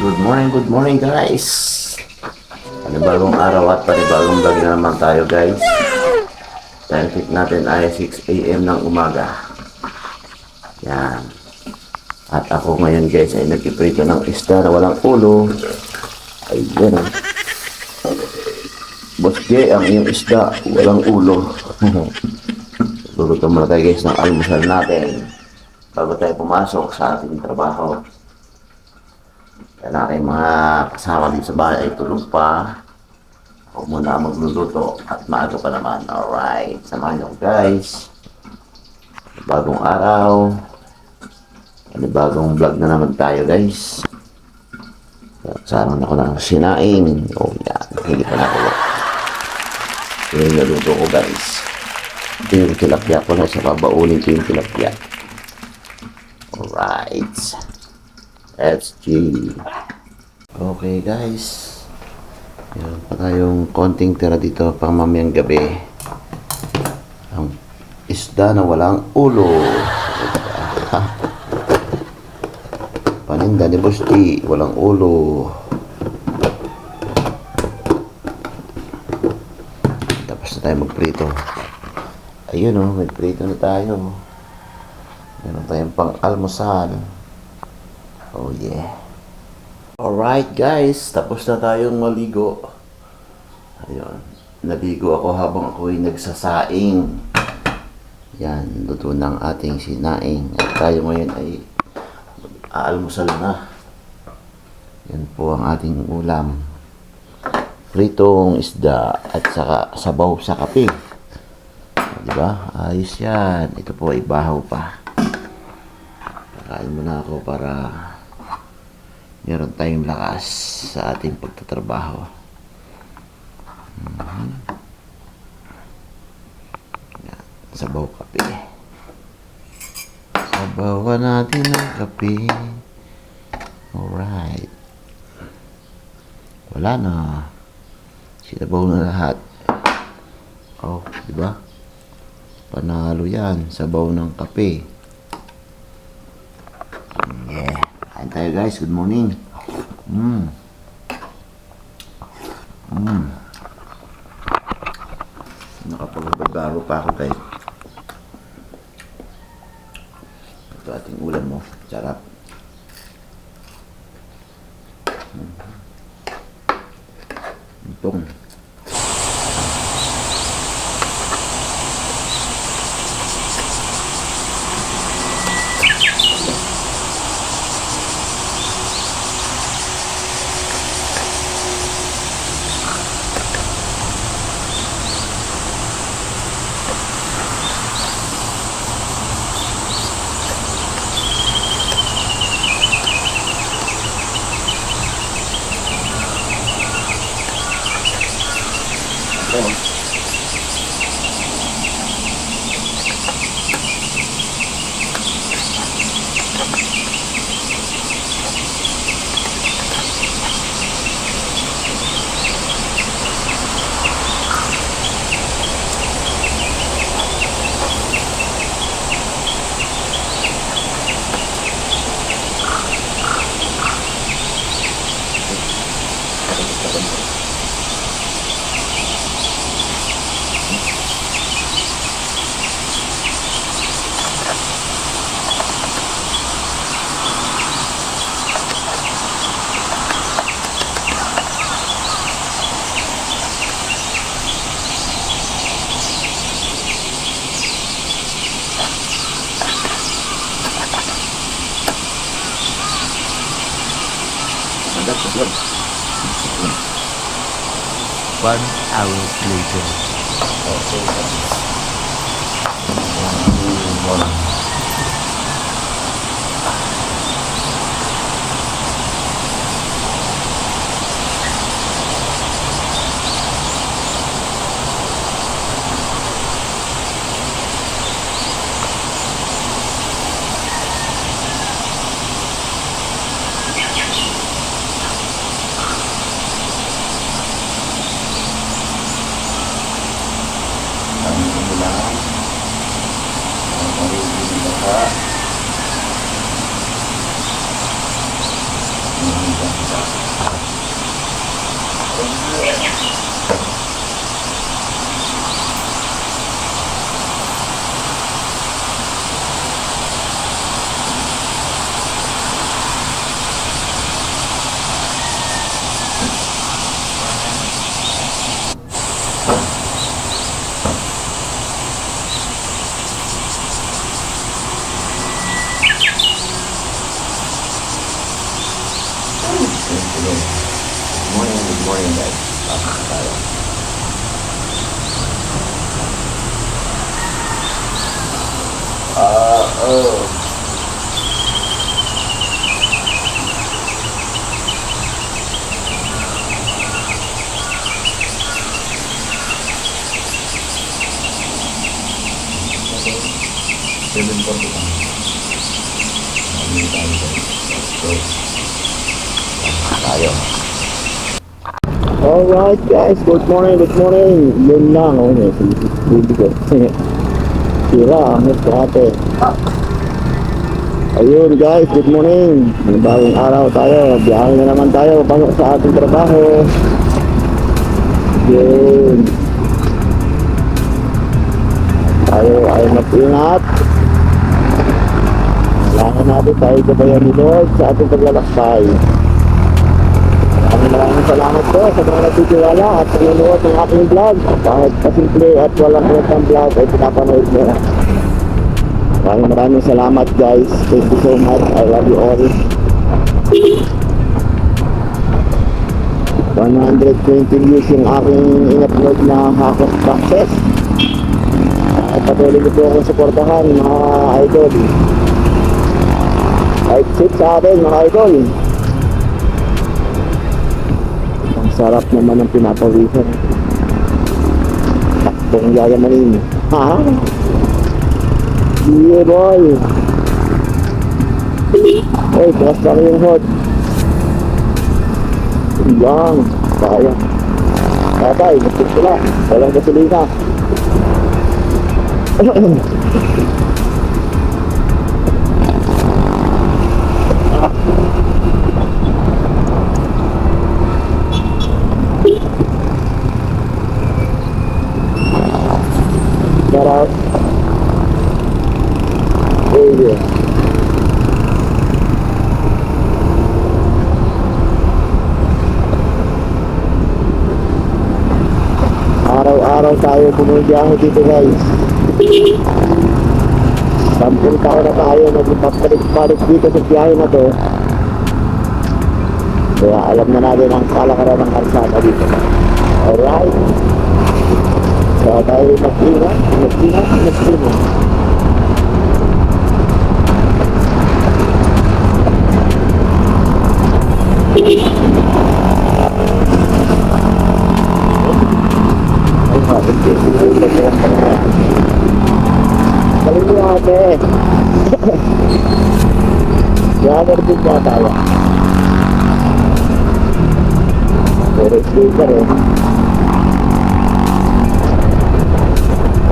Good morning, good morning guys. Panibagong araw at panibagong vlog na naman tayo guys. Time check natin ay 6 a.m. ng umaga. Yan. At ako ngayon guys ay nagkiprito ng isda na walang ulo. Ayan o. Boss J, ang iyong isda, walang ulo. Luluto muna tayo guys ng almusal natin bago tayo pumasok sa ating trabaho. Yan aking mga kasama din sa bahay ay tulog pa. Ako muna magluluto at maaga pa naman. Alright, samahan nyo guys. Bagong araw. Bagong vlog na naman tayo guys. Sama ako ng sinaing. Oh yan, hindi pa nakuha. Ito yung naluto ko guys. Ito yung tilapia ko na sa babaunin ko yung tilapia. Alright. Let's G. Okay guys. Meron pa tayong konting tira dito pang mamayang gabi. Ang isda na walang ulo. Paninda ni Busti, walang ulo. Tapos na tayo magprito. Ayun oh, may prito na tayo. Meron tayong pang almusal. Oh yeah. Alright guys, tapos na tayong maligo. Ayun. Naligo ako habang ako'y nagsasaing. Yan, luto ng ating sinaing. At tayo ngayon ay aalmusal na. Yan po ang ating ulam. Pritong isda at saka sabaw sa kape. Di ba? Ayos yan. Ito po ay bahaw pa. Kakain muna ako para meron tayong lakas sa ating pagtatrabaho. Mhm. Yan. Sabaw kape. Sabawan natin ng kape. Alright. Wala na. Sinabaw na lahat. Oh, di ba? Panalo yan. Sabaw ng kape. Yeah. Tayo guys. Good morning. Mm. Mm. Nakapagbagaro pa ako guys. Ito ating ulam mo. Sarap. Agad, agad. One hour later. Kami kailangan. Ang Good morning, good morning guys. Pasok na tayo. Ah, oh. Seven forty lang. Mali tayo guys. Let's go. Tayo. Alright guys, good morning, good morning. Yun lang, oh, may ko. Sira, ang ito ate. Ayun guys, good morning. Bagong araw tayo. Biyahe na naman tayo pasok sa ating trabaho. Yun. Tayo ay mag-ingat. Kailangan natin tayo kabayan ni Lord sa ating paglalakbay. Maraming salamat po sa mga nagtitiwala at nanonood ng aking vlog. Kahit kasimple at walang kwentang vlog ay pinapanood mo. Maraming maraming salamat guys. Thank you so much. I love you all. 120 views yung aking in-upload na Hakos Success. At patuloy niyo po akong suportahan mga idol. Kahit sit sa atin mga idol. Sarap naman ng pinapawisan. Takbong yayamanin. Ha? Yeah, boy. Oy, takas na yung hot. Lang. Kaya. Tatay, gusto sila. Walang gasolina. There you go. Araw-araw tayo bumibiyahe dito guys. Sampung taon na tayo nagpapalik-balik dito sa biyahe na to. Kaya alam na natin ang kalakaran ng kalsada dito. Alright. Kaya tayo mag-ingat, mag-ingat, mag-ingat. Ay, bakit kasi? Galing mo ate.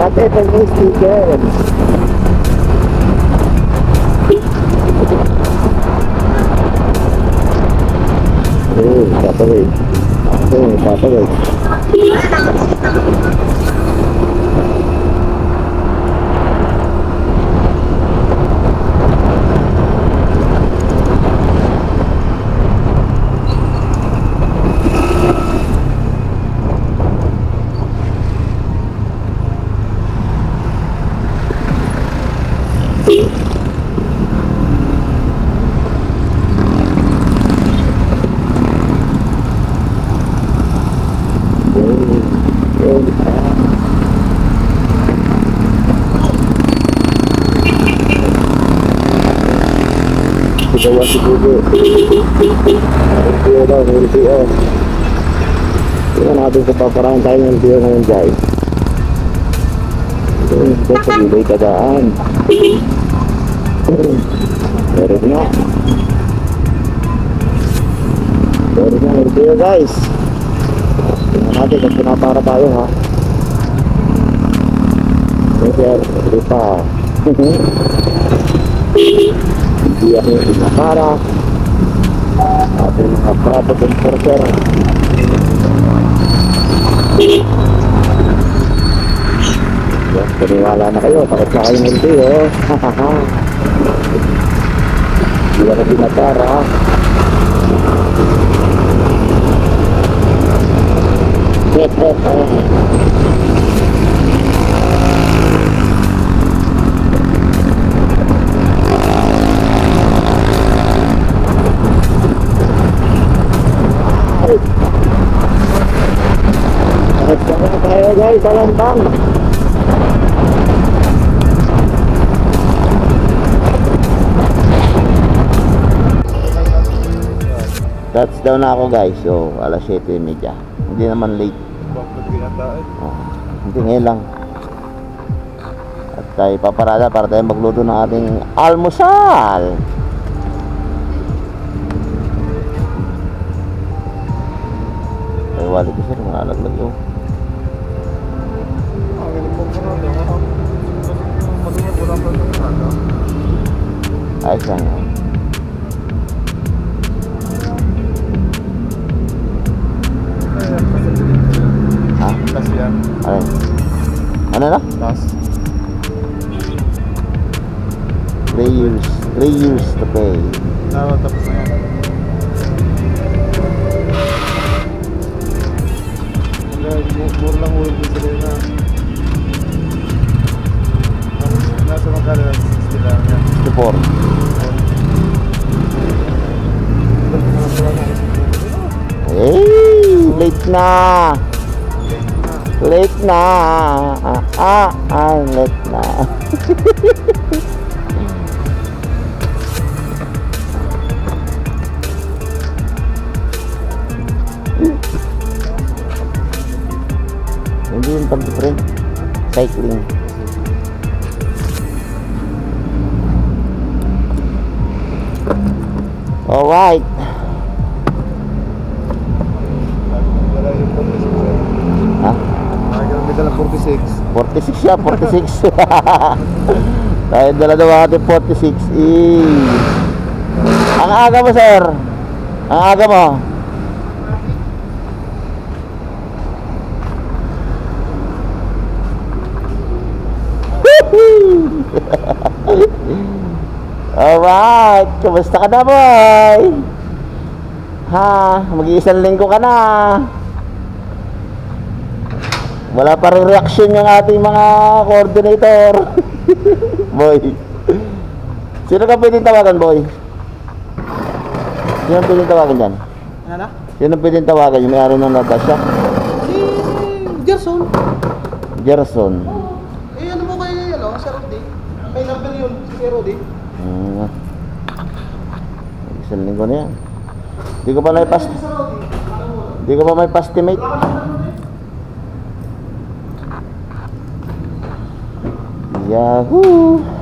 Ate, pag may speaker. Eh, tatawid. Eh, tatawid. Sigawa si Bugo. LTO daw, LTO. Tingnan natin kung paparahan tayo ng LTO ngayon guys. Ito, ito sa Bibay Kadaan. Meron nga. Meron nga LTO guys. Natin kung pinapara tayo ha. Sir, hindi pa. Hindi ako pinapara. ating mga private enforcer. Yes, paniwala na kayo. Takot na kayo hindi, oh. Hindi na pinatara. Hep, hep. Takot na tayo na ako guys. So, alas 7.30. Hindi naman late. Ginataan? Oh, hindi ngayon lang. At tayo paparada para tayo magluto ng ating almusal. Ay, wali ko sir, malalaglag yun. Ang galing mo 3 years. 3 years to pay. Tama, tapos na yan. Hanggang mu- mura lang ulit din sila na. Nas- Nasa magkano lang 60 lang yan. 64. Dito na lang pala ng Hey! Late na! Late na! Ah, ah, ah, late na. Hindi yung pag-print. Cycling. Alright. Wala yung 46. Ha? May dalang 46. 46 siya, 46. Tayo dala daw ating 46. Eh. Ang aga mo, sir. Ang aga mo. Alright, kumusta ka na, boy? Ha, mag-iisang linggo ka na. Wala pa rin reaksyon yung ating mga coordinator. boy. Sino ka pwedeng tawagan, boy? Sino ang pwedeng tawagan dyan? Ano? Sino ang pwedeng tawagan? Yung may-ari ng Natasha? Si Gerson. Gerson. Rudy? May number yun, si Rudy. Hmm. Isang linggo na yan. Hindi ko pa na ipas... Hindi ko pa may pastimate. Yahoo!